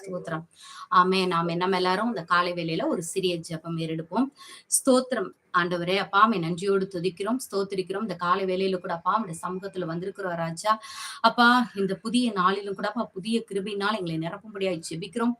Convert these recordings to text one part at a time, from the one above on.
ஸ்தோத்திரம். ஆமென் ஆமென். நம்ம எல்லாரும் இந்த காலை வேளையில ஒரு சிறிய ஜெபம் ஏறெடுப்போம். ஸ்தோத்திரம். ஆண்டவரே அப்பா மே நன்றியோடு துதிக்கிறோம் ஸ்தோத்திரிக்கிறோம். இந்த காலை வேலையில கூட அப்பா இந்த சமூகத்துல வந்திருக்கிறோம் ராஜா. அப்பா இந்த புதிய நாளிலும் கூட அப்பா புதிய கிருபினால் எங்களை நிரப்பும்படியாய் செபிக்கிறோம்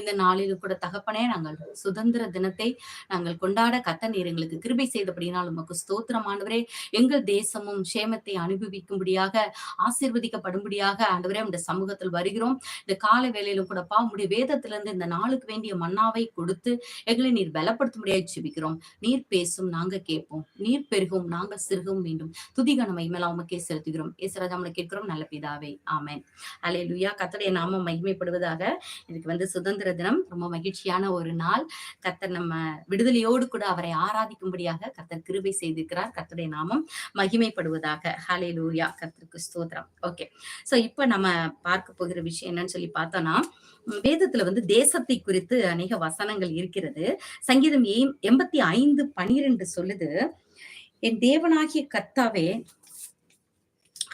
இந்த நாளிலும் கூட தகப்பனே நாங்கள் சுதந்திர தினத்தை நாங்கள் கொண்டாட கத்த நீர் எங்களுக்கு கிருபை செய்தபடினால் உமக்கு ஸ்தோத்திரம் ஆண்டவரே. எங்கள் தேசமும் சேமத்தை அனுபவிக்கும்படியாக ஆசீர்வதிக்கப்படும்படியாக ஆண்டவரே இந்த சமூகத்தில் வருகிறோம். இந்த காலை வேலையிலும் கூட கூடப்பா உடைய வேதத்திலிருந்து இந்த நாளுக்கு வேண்டிய மன்னாவை கொடுத்து எங்களை நீர் பலப்படுத்தும்படியாய் செபிக்கிறோம் நீர் பேசும் பேசும் நாங்க கேட்போம். நீர் பெருகும் நாங்க சிறுகவும் மீண்டும். துதிகன மகிமையில உமக்கே செலுத்துகிறோம். ஏசராஜா நம்மளை கேட்கிறோம். நல்ல பிதாவே. ஆமேன். அலே லுயா கத்தடைய நாம மகிமைப்படுவதாக இதுக்கு வந்து சுதந்திர தினம். ரொம்ப மகிழ்ச்சியான ஒரு நாள். கத்தர் நம்ம விடுதலையோடு கூட அவரை ஆராதிக்கும்படியாக கத்தர் கிருபை செய்திருக்கிறார். கத்தருடைய நாமம் மகிமைப்படுவதாக. ஹலே லூயா கத்தருக்கு ஸ்தோத்திரம். ஓகே சோ இப்ப நம்ம பார்க்க போகிற விஷயம் என்னன்னு சொல்லி பார்த்தோம்னா வேதத்துல வந்து தேசத்தை குறித்து அநேக வசனங்கள் இருக்கிறது. சங்கீதம் எண்பத்தி ஐந்து பனிரெண்டு என்று சொல்லுது என் தேவனாகிய கர்த்தாவே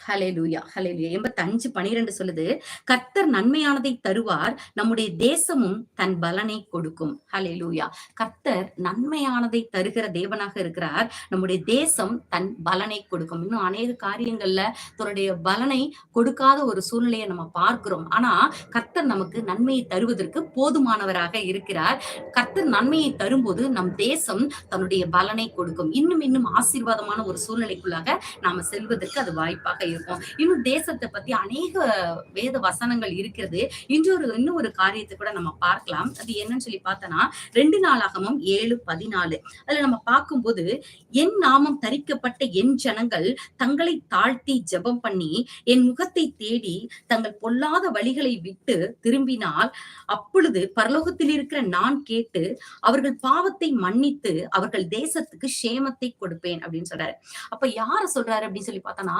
ஹலே லூயா ஹலே எண்பத்தி அஞ்சு பனிரெண்டு சொல்லுது கர்த்தர் நன்மையானதை தருவார் நம்முடைய தேசமும் தன் பலனை கொடுக்கும். ஹalleluya. கர்த்தர் நன்மையானதை தருகிற தேவனாக இருக்கிறார் நம்முடைய தேசம் தன் பலனை கொடுக்கும். இன்னும் அநேக காரியங்கள்ல தன்னுடைய பலனை கொடுக்காத ஒரு சூழ்நிலையை நம்ம பார்க்கிறோம். ஆனா கர்த்தர் நமக்கு நன்மையை தருவதற்கு போதுமானவராக இருக்கிறார். கர்த்தர் நன்மையை தரும்போது நம் தேசம் தன்னுடைய பலனை கொடுக்கும். இன்னும் இன்னும் ஆசீர்வாதமான ஒரு சூழ்நிலைக்குள்ளாக நாம செல்வதற்கு அது வாய்ப்பாக இருக்கும் இருக்கும். இன்னும் தேசத்தை பத்தி அநேக வேத வசனங்கள் இருக்கிறது இன்னொரு இன்னும் ஒரு காரியத்தை கூட நம்ம பார்க்கலாம். அது என்னன்னு சொல்லி பார்த்தோம்னா ரெண்டு நாளாகமும் ஏழு பதினாலு. அதுல நம்ம பார்க்கும்போது என் நாமம் தரிக்கப்பட்ட என் ஜனங்கள் தங்களை தாழ்த்தி ஜபம் பண்ணி என் முகத்தை தேடி தங்கள் பொல்லாத வழிகளை விட்டு திரும்பினால் அப்பொழுது பரலோகத்தில் இருக்கிற நான் கேட்டு அவர்கள் பாவத்தை மன்னித்து அவர்கள் தேசத்துக்கு சேமத்தை கொடுப்பேன் அப்படின்னு சொல்றாரு. அப்ப யார சொல்றாரு அப்படின்னு சொல்லி பார்த்தோம்னா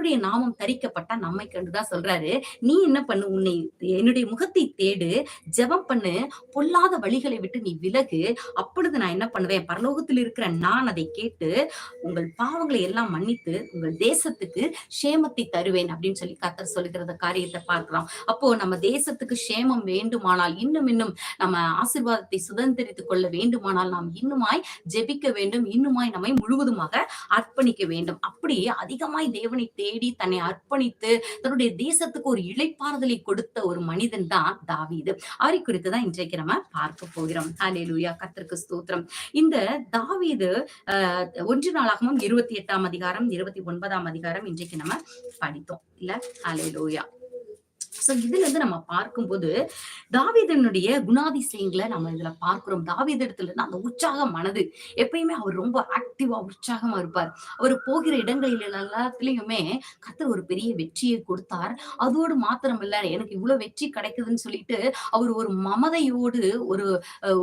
கர்த்தருடைய நாமம் தரிக்கப்பட்டா நம்மை கண்டுதான் சொல்றாரு. நீ என்ன பண்ணு? உன்னை என்னுடைய முகத்தை தேடு ஜெபம் பண்ணு பொல்லாத வழிகளை விட்டு நீ விலகு. அப்பொழுது நான் என்ன பண்ணுவேன்? பரலோகத்தில் இருக்கிற நான் அதை கேட்டு உங்கள் பாவங்களை எல்லாம் மன்னித்து உங்கள் தேசத்துக்கு சேமத்தை தருவேன் அப்படின்னு சொல்லி கர்த்தர் சொல்லுகிறத காரியத்தை பார்க்கலாம் அப்போ நம்ம தேசத்துக்கு சேமம் வேண்டுமானால் இன்னும் இன்னும் நம்ம ஆசிர்வாதத்தை சுதந்திரித்துக் கொள்ள வேண்டுமானால் நாம் இன்னுமாய் ஜெபிக்க வேண்டும். இன்னுமாய் நம்மை முழுவதுமாக அர்ப்பணிக்க வேண்டும். அப்படி அதிகமாய் தேவனை தே தேடி தன்னை அர்ப்பணித்து தன்னுடைய தேசத்துக்கு ஒரு இளைப்பாறுதலை கொடுத்த ஒரு மனிதன் தான் தாவீது. அவரை குறித்து தான் இன்றைக்கு நம்ம பார்க்க போகிறோம். ஹalleluya. கத்திற்கு ஸ்தோத்திரம். இந்த தாவீது ஒன்று நாளாகவும் இருபத்தி எட்டாம் அதிகாரம் இருபத்தி ஒன்பதாம் அதிகாரம் இன்றைக்கு நம்ம படித்தோம். இல்ல? ஹalleluya. சோ இதுல இருந்து நம்ம பார்க்கும்போது தாவீதனுடைய குணாதிசயங்களை நம்ம இதுல பார்க்கிறோம். தாவீது இடத்துல இருந்து அந்த உற்சாக மனது. எப்பயுமே அவர் ரொம்ப ஆக்டிவா உற்சாகமா இருப்பார். அவர் போகிற இடங்களில் எல்லாத்துலயுமே கர்த்தர் ஒரு பெரிய வெற்றியை கொடுத்தார். அதோடு மாத்திரம் இல்ல எனக்கு இவ்வளவு வெற்றி கிடைக்குதுன்னு சொல்லிட்டு அவர் ஒரு மமதையோடு ஒரு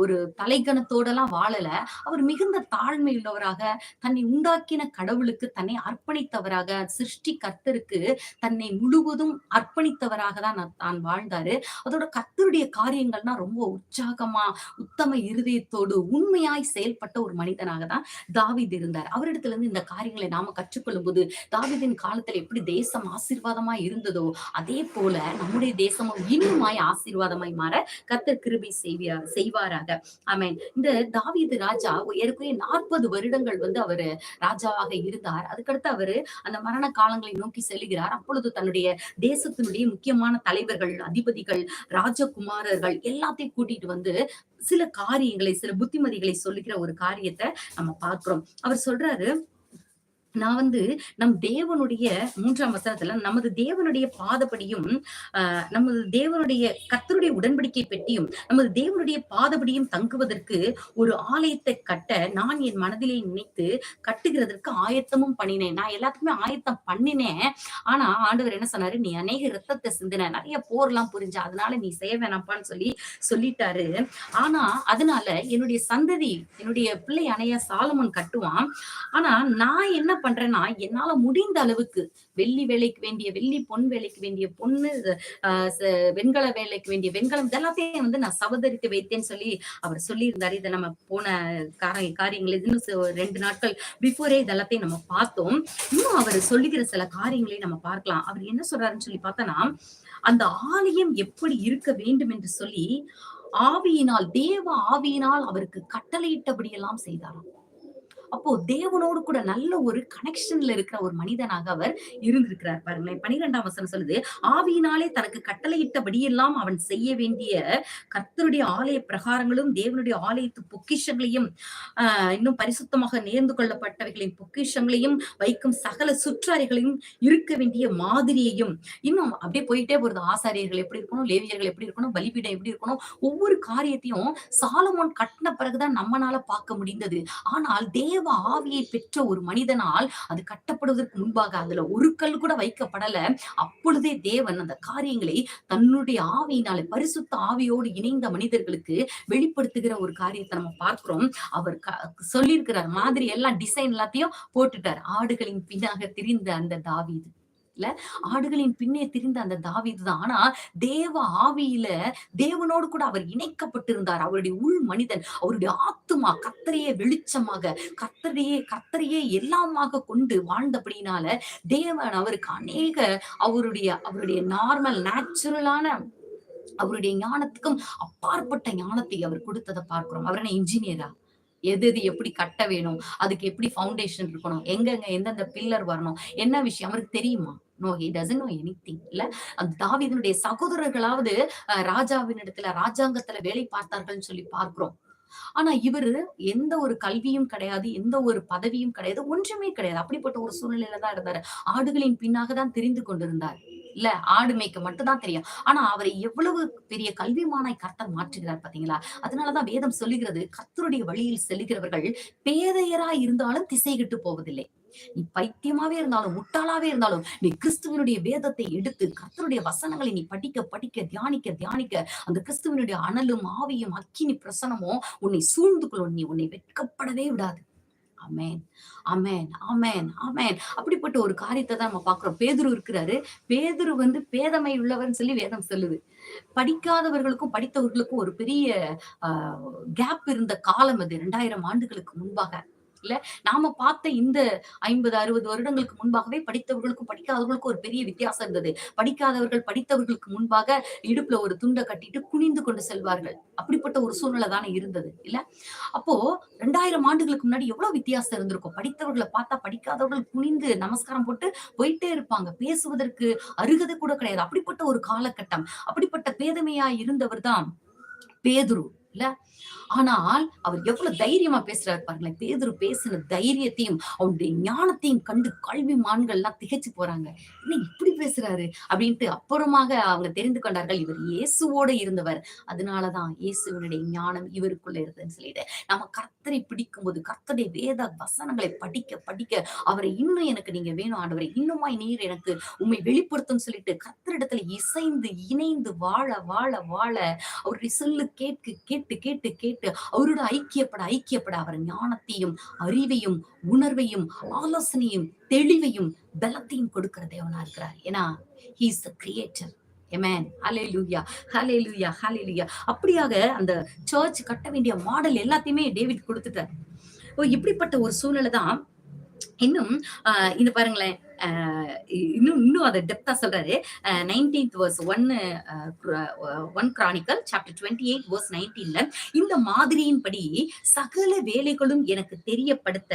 ஒரு தலைக்கணத்தோட எல்லாம் வாழல. அவர் மிகுந்த தாழ்மை உள்ளவராக தன்னை உண்டாக்கின கடவுளுக்கு தன்னை அர்ப்பணித்தவராக சிருஷ்டி கர்த்தருக்கு தன்னை முழுவதும் அர்ப்பணித்தவராக தான் தான் வாழ்ந்தாரு. அதோட கத்தருடைய காரியங்கள்னா ரொம்ப உற்சாகமா உத்தம இருதயத்தோடு உண்மையாய் செயல்பட்ட ஒரு மனிதனாக தான் தாவித் இருந்தார். அவரிடத்துல இருந்து இந்த காரியங்களை நாம கற்றுக்கொள்ளும் போது தாவிதின் காலத்துல எப்படி தேசம் ஆசீர்வாதமா இருந்ததோ அதே போல நம்முடைய தேசமும் இன்னுமாய் ஆசீர்வாதமாய் மாற கத்தர் கிருபை செய்வார் செய்வாராக. ஆமேன். இந்த தாவிது ராஜா ஏற்கனவே நாற்பது வருடங்கள் வந்து அவரு ராஜாவாக இருந்தார். அதுக்கடுத்து அவரு அந்த மரண காலங்களை நோக்கி செல்கிறார் அப்பொழுது தன்னுடைய தேசத்தினுடைய முக்கியமான தலைவர்கள் அதிபதிகள் ராஜகுமாரர்கள் எல்லாத்தையும் கூட்டிட்டு வந்து சில காரியங்களை சில புத்திமதிகளை சொல்லுகிற ஒரு காரியத்தை நம்ம பார்க்கிறோம். அவர் சொல்றாரு நான் வந்து நம் தேவனுடைய மூன்றாம் வசனத்துல நமது தேவனுடைய பாதப்படியும் ஆஹ் நமது தேவனுடைய கத்தருடைய உடன்படிக்கை பெட்டியும் நமது தேவனுடைய பாதப்படியும் தங்குவதற்கு ஒரு ஆலயத்தை கட்ட நான் என் மனதிலே நினைத்து கட்டுகிறதற்கு ஆயத்தமும் பண்ணினேன். நான் எல்லாத்துக்குமே ஆயத்தம் பண்ணினேன். ஆனா ஆண்டவர் என்ன சொன்னாரு? நீ அநேக ரத்தத்தை சிந்தின நிறைய போர்லாம் புரிஞ்ச அதனால நீ செய்ய வேணாம்ப்பான்னு சொல்லி சொல்லிட்டாரு. ஆனா அதனால என்னுடைய சந்ததி என்னுடைய பிள்ளை அணைய சாலமன் கட்டுவான். ஆனா நான் என்ன பண்றேன்னா என்னால முடிந்த அளவுக்கு வெள்ளி வேலைக்கு வேண்டிய வெள்ளி பொன் வேலைக்கு வேண்டிய பொண்ணு வெண்கல வேலைக்கு வேண்டிய வெண்கலம் இதெல்லாத்தையும் வந்து நான் சவதரித்து வைத்தேன்னு சொல்லி அவர் சொல்லியிருந்தாரு. இதை நம்ம போன கார- காரியங்கள் இதுன்னு ரெண்டு நாட்கள் பிஃபோரே இதெல்லாத்தையும் நம்ம பார்த்தோம். இன்னும் அவர் சொல்லுகிற சில காரியங்களை நம்ம பார்க்கலாம். அவர் என்ன சொல்றாருன்னு சொல்லி பார்த்தோம்னா அந்த ஆலயம் எப்படி இருக்க வேண்டும் என்று சொல்லி ஆவியினால் தேவ ஆவியினால் அவருக்கு கட்டளையிட்டபடியெல்லாம் செய்தாராம். அப்போ தேவனோடு கூட நல்ல ஒரு கனெக்ஷன்ல இருக்கிற ஒரு மனிதனாக அவர் இருந்திருக்கிறார். பாருங்களேன் பனிரெண்டாம் வசனம் சொல்லுது ஆவியினாலே தனக்கு கட்டளையிட்டபடியெல்லாம் அவன் செய்ய வேண்டிய கர்த்தருடைய ஆலய பிரகாரங்களும் தேவனுடைய ஆலயத்து பொக்கிஷங்களையும் இன்னும் பரிசுத்தமாக நேர்ந்து கொள்ளப்பட்டவைகளின் பொக்கிஷங்களையும் வைக்கும் சகல சுற்றாரிகளையும் இருக்க வேண்டிய மாதிரியையும் இன்னும் அப்படியே போயிட்டே போறது. ஆசாரியர்கள் எப்படி இருக்கணும் லேவியர்கள் எப்படி இருக்கணும் பலிபீடம் எப்படி இருக்கணும் ஒவ்வொரு காரியத்தையும் சாலமோன் கட்டின பிறகுதான் நம்மனால பார்க்க முடிந்தது. ஆனால் தேவ ஆவியை பெற்ற ஒரு மனிதனால் அது கட்டப்படுவதற்கு முன்பாக அதுல ஒரு கல் கூட வைக்கப்படல. அப்பொழுதே தேவன் அந்த காரியங்களை தன்னுடைய ஆவியினாலே பரிசுத்த ஆவியோடு இணைந்த மனிதர்களுக்கு வெளிப்படுத்துகிற ஒரு காரியத்தை நம்ம பார்க்கிறோம். அவர் சொல்லியிருக்கிறார் மாதிரி எல்லாம் டிசைன் எல்லாத்தையும் போட்டுட்டார். ஆடுகளின் பின்னாக திரிந்த அந்த தாவீது. இல்ல ஆடுகளின் பின்னே திரிந்த அந்த தாவீது தான். ஆனா தேவ ஆவியில தேவனோடு கூட அவர் இணைக்கப்பட்டிருந்தார். அவருடைய உள் மனிதன் அவருடைய ஆத்துமா கத்தரையே வெளிச்சமாக கத்தரையே கத்தரையே எல்லாமாக கொண்டு வாழ்ந்தபடினால தேவன் அவருக்கு அநேக அவருடைய அவருடைய நார்மல் நேச்சுரலான அவருடைய ஞானத்துக்கும் அப்பாற்பட்ட ஞானத்தை அவர் கொடுத்ததை பார்க்கிறோம். அவர் என்ன இன்ஜினியரா எது எது எப்படி கட்ட வேணும்? அதுக்கு எப்படி ஃபவுண்டேஷன் இருக்கணும்? எங்கெங்க எந்தெந்த பில்லர் வரணும்? என்ன விஷயம்? அவருக்கு தெரியுமா? No he doesn't know any இல்ல? அந்த தாவிதனுடைய சகோதரர்களாவது அஹ், ராஜாவின் இடத்துல ராஜாங்கத்துல வேலை பார்த்தார்கள்னு சொல்லி பார்க்கிறோம். ஆனா இவரு எந்த ஒரு கல்வியும் கிடையாது எந்த ஒரு பதவியும் கிடையாது ஒன்றுமே கிடையாது. அப்படிப்பட்ட ஒரு சூழ்நிலையில தான் இருந்தாரு. ஆடுகளின் பின்னாக தான் தெரிந்து கொண்டிருந்தார். இல்ல ஆடு மேய்க்க மட்டும்தான் தெரியும். ஆனா அவரை எவ்வளவு பெரிய கல்விமானாய் கர்த்தர் மாற்றுகிறார் பாத்தீங்களா? அதனாலதான் வேதம் சொல்லுகிறது கர்த்தருடைய வழியில் செல்லுகிறவர்கள் பேதையரா இருந்தாலும் திசை கிட்டு போவதில்லை. நீ பைத்தியமாவே இருந்தாலும் முட்டாளாவே இருந்தாலும் நீ கிறிஸ்துவனுடைய வேதத்தை எடுத்து கர்த்தருடைய வசனங்களை நீ படிக்க படிக்க தியானிக்க தியானிக்க அந்த கிறிஸ்துவனுடைய அனலும் ஆவியும் அக்கினி பிரசனமும் உன்னை சூழ்ந்து கொள்ளும். நீ உன்னை வெட்கப்படவே விடாது. அமேன் அமேன் அமேன் அமேன் அப்படிப்பட்ட ஒரு காரியத்தை தான் நம்ம பாக்குறோம் பேதுரு இருக்கிறாரு. பேதுரு வந்து பேதமை உள்ளவர்னு சொல்லி வேதம் சொல்லுது. படிக்காதவர்களுக்கும் படித்தவர்களுக்கும் ஒரு பெரிய கேப் இருந்த காலம் அது. இரண்டாயிரம் ஆண்டுகளுக்கு முன்பாக. இல்ல நாம பார்த்த இந்த ஐம்பது அறுபது வருடங்களுக்கு முன்பாகவே படித்தவர்களுக்கும் படிக்காதவர்களுக்கும் ஒரு பெரிய வித்தியாசம் இருந்தது. படிக்காதவர்கள் படித்தவர்களுக்கு முன்பாக இடுப்புல ஒரு துண்டை கட்டிட்டு குனிந்து கொண்டு செல்வார்கள். அப்படிப்பட்ட ஒரு சூழ்நிலை தானே இருந்தது இல்ல? அப்போ ரெண்டாயிரம் ஆண்டுகளுக்கு முன்னாடி எவ்வளவு வித்தியாசம் இருந்திருக்கும்? படித்தவர்களை பார்த்தா படிக்காதவர்கள் குனிந்து நமஸ்காரம் போட்டு போயிட்டே இருப்பாங்க. பேசுவதற்கு அருகதை கூட கிடையாது. அப்படிப்பட்ட ஒரு காலகட்டம். அப்படிப்பட்ட பேதமையா இருந்தவர் தான் பேதுரு இல்ல? ஆனால் அவர் எவ்வளவு தைரியமா பேசுறாரு பாருங்களேன். பேதுரு பேசின தைரியத்தையும் அவருடைய ஞானத்தையும் கண்டு கல்விமான்கள்லாம் திகைச்சு போறாங்க. என்ன இப்படி பேசுறாரு? அப்படின்ட்டு அப்புறமாக அவங்க தெரிந்து கொண்டார்கள். இவர் இயேசுவோட இருந்தவர். அதனாலதான் இயேசுவனுடைய ஞானம் இவருக்குள்ள இருந்ததுன்னு சொல்லிட்டு நம்ம கர்த்தரை பிடிக்கும் போது கர்த்தருடைய வேத வசனங்களை படிக்க படிக்க அவரை இன்னும் எனக்கு நீங்க வேணும் ஆண்டவரை. இன்னுமாய் நீர் எனக்கு உண்மை வெளிப்படுத்தும் சொல்லிட்டு கர்த்தரிடத்துல இசைந்து இணைந்து வாழ வாழ வாழ அவருடைய சொல்லு கேட்கு கேட்டு கேட்டு கேட்டு அவரோட ஐக்கியப்பட ஐக்கியப்பட அவர் ஞானத்தையும் அறிவையும் உணர்வையும் ஆலோசனையும் தெளிவையும் பலத்தையும் கொடுக்கிற தேவனா இருக்கிறார் ஏன்னா he is the creator Amen. Hallelujah. Hallelujah. Hallelujah. அப்படியாக அந்த சர்ச் கட்ட வேண்டிய மாடல் எல்லாத்தையுமே டேவிட் கொடுத்துட்டார் ஓ இப்படிப்பட்ட ஒரு சூழ்நிலை தான் இன்னும் ஆஹ் இந்த பாருங்களேன் இன்னும் இன்னும் அதை டெப்தா சொல்றாரு. நைன்டீன்த் வர்ஸ் ஒன்னு one chronicle chapter twenty eight verse நைன்டீன்ல இந்த மாதிரியின்படி சகல வேலைகளும் எனக்கு தெரியப்படுத்த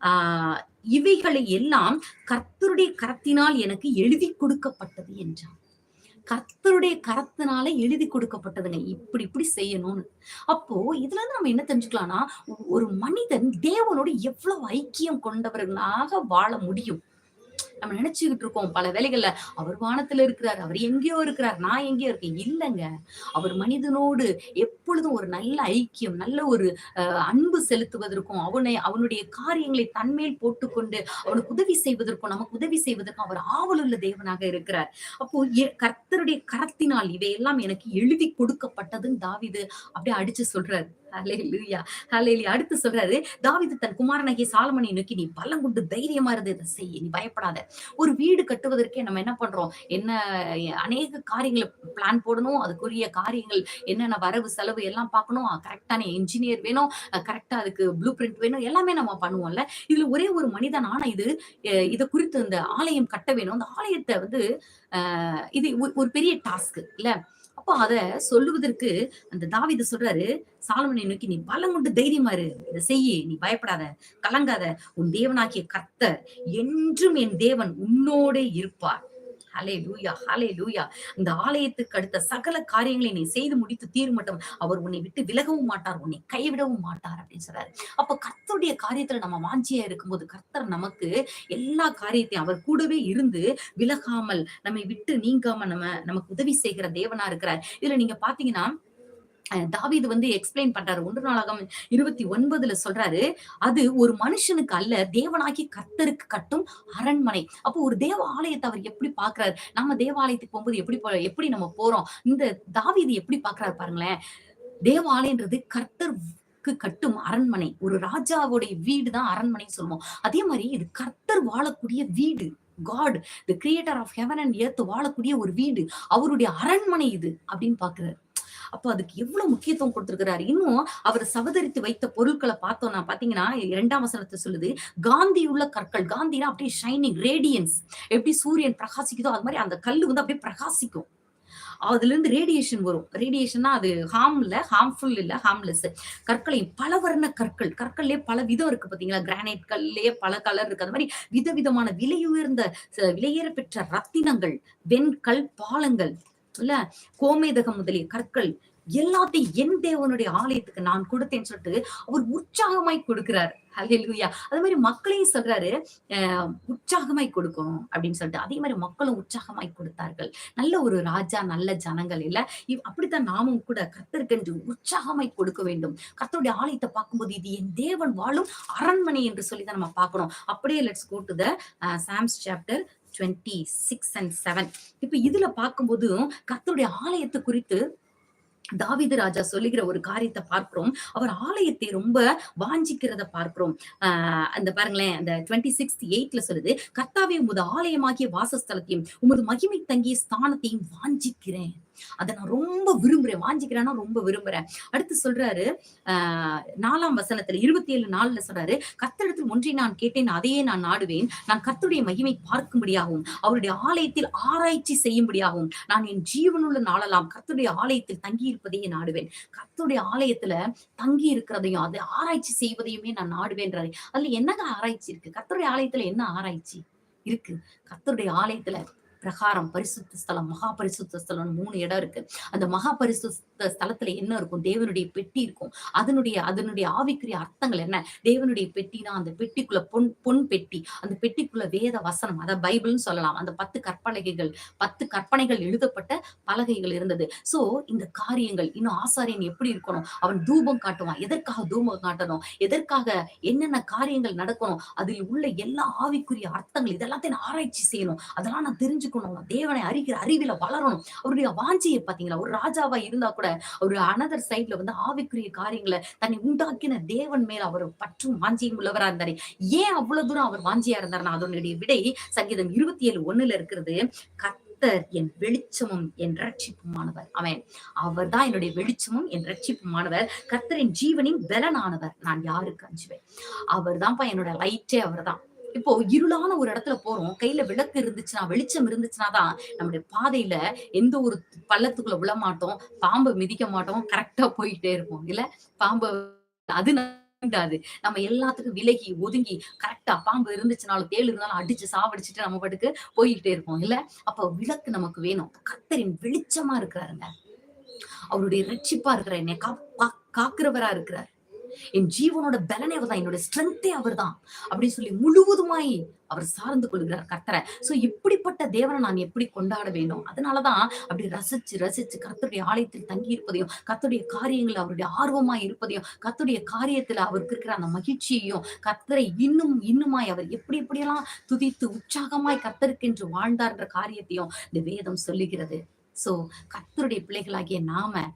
ஆஹ் இவைகளை எல்லாம் கர்த்தருடைய கரத்தினால் எனக்கு எழுதி கொடுக்கப்பட்டது என்றார். கர்த்தருடைய கரத்தினால எழுதி கொடுக்கப்பட்டதுங்க. இப்படி இப்படி செய்யணும்னு. அப்போ இதுல இருந்து நம்ம என்ன தெரிஞ்சுக்கலாம்னா ஒரு மனிதன் தேவனோடு எவ்வளவு ஐக்கியம் கொண்டவர்களாக வாழ முடியும்? நம்ம நினைச்சுக்கிட்டு இருக்கோம் பல வேலைகள்ல அவர் வானத்துல இருக்கிறார் அவர் எங்கேயோ இருக்கிறார் நான் எங்கேயோ இருக்கேன். இல்லைங்க. அவர் மனிதனோடு எப்பொழுதும் ஒரு நல்ல ஐக்கியம் நல்ல ஒரு அஹ், அன்பு செலுத்துவதற்கும் அவனை அவனுடைய காரியங்களை தன்மேல் போட்டுக்கொண்டு அவனுக்கு உதவி செய்வதற்கும் நமக்கு உதவி செய்வதற்கும் அவர் ஆவலுள்ள தேவனாக இருக்கிறார். அப்போ கர்த்தருடைய கரத்தினால் இவையெல்லாம் எனக்கு எழுதி கொடுக்கப்பட்டதுன்னு தாவிது அப்படியே அடிச்சு சொல்றாரு. அடுத்து சொல்றாரு தாவிது தன் குமாரனாகிய சாலமனை நோக்கி நீ பலம் கொண்டு தைரியமா இருந்து இதை செய் நீ பயப்படாத. ஒரு வீடு கட்டுவதற்கே நம்ம என்ன பண்றோம்? என்ன அநேக காரியங்களை பிளான் போடணும் அதுக்குரிய காரியங்கள் என்னென்ன வரவு செலவு எல்லாம் பார்க்கணும். கரெக்டான இன்ஜினியர் வேணும். கரெக்டா அதுக்கு ப்ளூ பிரிண்ட் வேணும். எல்லாமே நம்ம பண்ணுவோம்ல. இதுல ஒரே ஒரு மனிதன் ஆனா இது இதை குறித்து இந்த ஆலயம் கட்ட வேணும். அந்த ஆலயத்தை வந்து இது ஒரு- பெரிய டாஸ்க் இல்ல? அப்போ அத சொல்லுவதற்கு அந்த தாவித சொல்றாரு சாலமனை நோக்கி நீ பலம் கொண்டு தைரியமா இரு. இதை செய்ய. நீ பயப்படாத. கலங்காத. உன் தேவனாகிய கர்த்தர் என்றும் என் தேவன் உன்னோடே இருப்பார். ஹலே லூயா ஹலே லூயா இந்த ஆலயத்துக்கு அடுத்த சகல காரியங்களை நீ செய்து முடித்து தீர் மட்டும் அவர் உன்னை விட்டு விலகவும் மாட்டார் உன்னை கைவிடவும் மாட்டார் அப்படின்னு சொல்றாரு. அப்ப கர்த்தருடைய காரியத்துல நம்ம வாஞ்சியா இருக்கும்போது கர்த்தர் நமக்கு எல்லா காரியத்தையும் அவர் கூடவே இருந்து விலகாமல் நம்மை விட்டு நீங்காம நம்ம நமக்கு உதவி செய்கிற தேவனா இருக்கிறார். இதுல நீங்க பாத்தீங்கன்னா தாவீது வந்து எக்ஸ்பிளைன் பண்றாரு. ஒன்று நாளாகம் இருபத்தி ஒன்பதுல சொல்றாரு அது ஒரு மனுஷனுக்கு அல்ல தேவனாகி கர்த்தருக்கு கட்டும் அரண்மனை. அப்போ ஒரு தேவ ஆலயத்தை அவர் எப்படி பாக்குறாரு நம்ம தேவாலயத்துக்கு போகும்போது எப்படி போ- எப்படி நம்ம போறோம்? இந்த தாவீது எப்படி பாக்குறாரு பாருங்களேன். தேவாலயன்றது கர்த்தருக்கு கட்டும் அரண்மனை. ஒரு ராஜாவுடைய வீடு தான் அரண்மனை சொல்லுவோம். அதே மாதிரி இது கர்த்தர் வாழக்கூடிய வீடு. God the creator of heaven and earth வாழக்கூடிய ஒரு வீடு. அவருடைய அரண்மனை இது அப்படின்னு பாக்குறாரு அப்போ அதுக்கு எவ்வளவு முக்கியத்துவம் கொடுத்திருக்கிறாரு? இன்னும் அவர் சவதரித்து வைத்த பொருட்களை பார்த்தோம்னா பாத்தீங்கன்னா இரண்டாம் வசனத்தை சொல்லுது காந்தி உள்ள கற்கள். காந்தினா அப்படியே ஷைனிங் ரேடியன்ஸ் எப்படி சூரியன் பிரகாசிக்குதோ அது மாதிரி அந்த கல்லு வந்து அப்படியே பிரகாசிக்கும். அதுல இருந்து ரேடியேஷன் வரும் ரேடியேஷன்னா அது ஹார்ம் இல்ல ஹார்ம்ஃபுல் இல்ல ஹார்ம்லெஸ் கற்களையும் பல வர்ண கற்கள். கற்கள்லயே பல விதம் இருக்கு பாத்தீங்களா? கிரானைட் கல்லே பல கலர் இருக்கு. அந்த மாதிரி விதவிதமான விலையுயர்ந்த விலையேற பெற்ற ரத்தினங்கள் வெண்கல் பாலங்கள். இல்ல கோமேதகம் முதலிய கற்கள் எல்லாத்தையும் என் தேவனுடைய ஆலயத்துக்கு நான் கொடுத்தேன்னு சொல்லிட்டு அவர் உற்சாகமாய் கொடுக்கிறார். ஹalleluya. அது மாதிரி மக்களையும் சொல்றாரு அஹ் உற்சாகமாய் கொடுக்கணும் அப்படின்னு சொல்லிட்டு. அதே மாதிரி மக்களும் உற்சாகமாய் கொடுத்தார்கள். நல்ல ஒரு ராஜா நல்ல ஜனங்கள். இல்ல அப்படித்தான் நாமும் கூட கர்த்தருக்கென்று உற்சாகமாய் கொடுக்க வேண்டும். கர்த்தருடைய ஆலயத்தை பார்க்கும்போது இது என் தேவன் வாழும் அரண்மனை என்று சொல்லி தான் நம்ம பார்க்கணும். அப்படியே let's go to the psalms chapter twenty six and seven இப்ப இதுல பார்க்கும்போது கத்தருடைய ஆலயத்தை குறித்து தாவிது ராஜா சொல்லுகிற ஒரு காரியத்தை பார்க்கிறோம். அவர் ஆலயத்தை ரொம்ப வாஞ்சிக்கிறத பார்க்கிறோம். ஆஹ் அந்த பாருங்களேன் அந்த டுவெண்ட்டி சிக்ஸ் எயிட்ல சொல்லுது கர்த்தாவே உமது ஆலயமாகிய வாசஸ்தலத்தையும் உமது மகிமை தங்கிய ஸ்தானத்தையும் வாஞ்சிக்கிறேன். அதை நான் ரொம்ப விரும்புறேன். வாஞ்சிக்கிறேன்னா ரொம்ப விரும்புறேன். அடுத்து சொல்றாரு ஆஹ் நாலாம் வசனத்துல இருபத்தி ஏழு நாலுல சொல்றாரு கத்தடத்தில் ஒன்றை நான் கேட்டேன் அதையே நான் நாடுவேன். நான் கத்துடைய மகிமை பார்க்கும்படியாகவும் அவருடைய ஆலயத்தில் ஆராய்ச்சி செய்யும்படியாகவும் நான் என் ஜீவனுள்ள நாளெல்லாம் கத்துடைய ஆலயத்தில் தங்கி இருப்பதையே நாடுவேன். கத்துடைய ஆலயத்துல தங்கி இருக்கிறதையும் அதை ஆராய்ச்சி செய்வதையுமே நான் நாடுவேன்றாரு. அதுல என்னங்க ஆராய்ச்சி இருக்கு? கத்துடைய ஆலயத்துல என்ன ஆராய்ச்சி இருக்கு? கத்தருடைய ஆலயத்துல பிரகாரம் பரிசுத்த ஸ்தலம் மகா பரிசுத்த ஸ்தலம் மூணு இடம் இருக்கு. அந்த மகா பரிசுத்த ஸ்தலத்துல என்ன இருக்கும்? தேவனுடைய பெட்டி இருக்கும். அதனுடைய அதனுடைய ஆவிக்குரிய அர்த்தங்கள் என்ன? தேவனுடைய பெட்டினா அந்த பெட்டிக்குள்ள பொன் பொன் பெட்டி. அந்த பெட்டிக்குள்ள வேத வசனம் அதை பைபிள்னு சொல்லலாம். அந்த பத்து கற்பலகைகள் பத்து கற்பனைகள் எழுதப்பட்ட பலகைகள் இருந்தது. சோ இந்த காரியங்கள் இன்னும் ஆசாரியன் எப்படி இருக்கணும்? அவன் தூபம் காட்டுவான். எதற்காக தூபம் காட்டணும்? எதற்காக என்னென்ன காரியங்கள் நடக்கணும்? அதில் உள்ள எல்லா ஆவிக்குரிய அர்த்தங்கள் இதெல்லாத்தையும் ஆராய்ச்சி செய்யணும். அதெல்லாம் நான் தெரிஞ்சுக்கணும். நான் தேவனை அறிகிற அறிவில வளரணும். அவருடைய வாஞ்சியை பாத்தீங்களா ஒரு ராஜாவா இருந்தா கூட ஒரு அனதர் சைட்ல வந்து ஆவிக்குரிய காரியங்களை தன்னை உண்டாக்கின தேவன் மேல அவர் பற்றும் வாஞ்சியும் உள்ளவரா இருந்தாரு. ஏன் அவ்வளவு தூரம் அவர் வாஞ்சியா இருந்தாருன்னா அதனுடைய விடை சங்கீதம் இருபத்தி ஏழு ஒண்ணுல இருக்கிறது. கர்த்தர் என் வெளிச்சமும் என் ரட்சிப்புமானவர் அவன் அவர் தான் என்னுடைய வெளிச்சமும் என் ரட்சிப்புமானவர் கர்த்தரின் ஜீவனின் பலனானவர். நான் யாருக்கு அஞ்சுவேன்? அவர் தான்ப்பா என்னோட லைட்டே அவர் தான் இப்போ இருளான ஒரு இடத்துல போறோம். கையில விளக்கு இருந்துச்சுன்னா வெளிச்சம் இருந்துச்சுன்னா தான் நம்முடைய பாதையில எந்த ஒரு பள்ளத்துக்குள்ள விழ மாட்டோம். பாம்பை மிதிக்க மாட்டோம். கரெக்டா போயிட்டே இருப்போம். இல்ல? பாம்பை அது நம்ம எல்லாத்துக்கும் விலகி ஒதுங்கி கரெக்டா பாம்பு இருந்துச்சுனாலும் தேள் இருந்தாலும் அடிச்சு சாவடிச்சுட்டு நம்ம பாட்டுக்கு போய்கிட்டே இருப்போம். இல்ல? அப்ப விளக்கு நமக்கு வேணும். கத்தரின் வெளிச்சமா இருக்கிறாருங்க. அவருடைய ரட்சிப்பா இருக்கிற என்னை கா காக்கிறவரா இருக்கிறார். என் ஜீவனோட பலனே அவர்தான் என்னோட ஸ்ட்ரென்த்தே அவர்தான் அப்படின்னு சொல்லி முழுவதுமாய் அவர் சார்ந்து கொள்கிறார் கர்த்தரை. சோ இப்படிப்பட்ட தேவனை நான் எப்படி கொண்டாட வேண்டும் அதனாலதான் அப்படி ரசிச்சு ரசிச்சு கர்த்தருடைய ஆலயத்தில் தங்கி இருப்பதையும் கர்த்தருடைய காரியங்கள் அவருடைய ஆர்வமாய் இருப்பதையும் கர்த்தருடைய காரியத்துல அவருக்கு இருக்கிற அந்த மகிழ்ச்சியையும் கர்த்தரை இன்னும் இன்னுமாய் அவர் எப்படி எப்படியெல்லாம் துதித்து உற்சாகமாய் கர்த்தருக்கென்று வாழ்ந்தார்ன்ற காரியத்தையும் இந்த வேதம் சொல்லுகிறது. சோ கர்த்தருடைய பிள்ளைகளாகிய நாம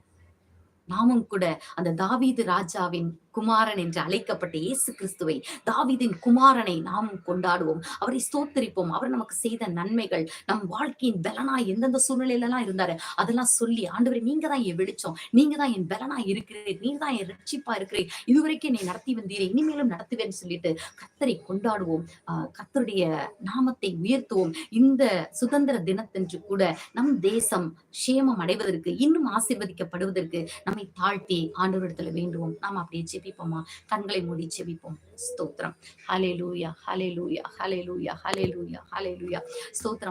நாமும் கூட அந்த தாவீது ராஜாவின் குமாரன் என்று அழைக்கப்பட்ட இயேசு கிறிஸ்துவை தாவிதின் குமாரனை நாம் கொண்டாடுவோம். அவரை ஸ்தோத்தரிப்போம். அவர் நமக்கு செய்த நன்மைகள் நம் வாழ்க்கையின் பலனா எந்தெந்த சூழ்நிலையில எல்லாம் இருந்தாரு அதெல்லாம் சொல்லி ஆண்டவரை நீங்க தான் என் வெளிச்சம் நீங்க தான் என் பலனா இருக்கிறீர் நீங்க தான் என் ரட்சிப்பா இருக்கிறீர். இதுவரைக்கும் என்னை நடத்தி வந்தீரே இனிமேலும் நடத்துவேன்னு சொல்லிட்டு கத்தரை கொண்டாடுவோம். கத்தருடைய நாமத்தை உயர்த்துவோம். இந்த சுதந்திர தினத்தன்று கூட நம் தேசம் சேமம் அடைவதற்கு இன்னும் ஆசிர்வதிக்கப்படுவதற்கு நம்மை தாழ்த்தி ஆண்டவரிடத்துல வேண்டுவோம். நாம் அப்படியே ஜெபிப்போமா? கண்களை மூடி ஜெபிப்போம். ஸ்தோத்திரம். ஹலே லூயா ஹலே லூயா ஹலே லூயா ஹலே லூயா ஹலே லூயா ஸ்தோத்திரம்.